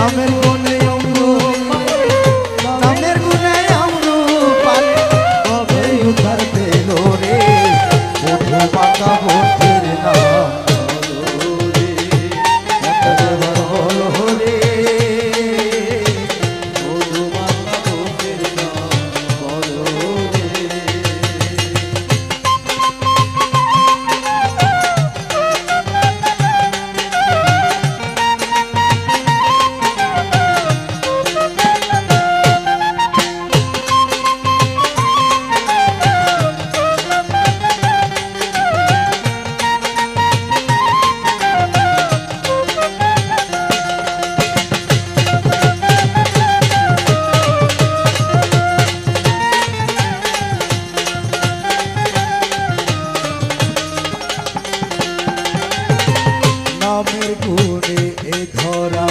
Acabou. ধরা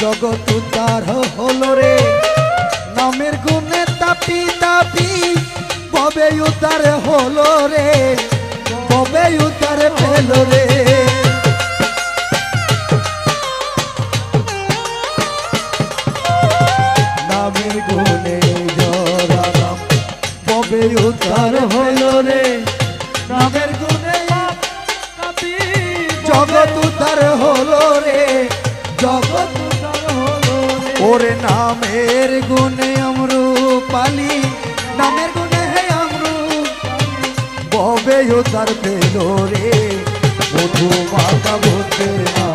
জগৎ উদ্ধার হলো রে। নামের গুণে তাপি তাপি কবে উদ্ধার হলো রে। কবে উদ্ধার পেল রে। নামের গুণে জরা কবে উদ্ধার হলো রে। হলো রে, জগৎ ওরে নামের গুণে আমরু পালি নামের গুণে হে আমরু ববে তার পেল রে, মধু মাতা বলতে না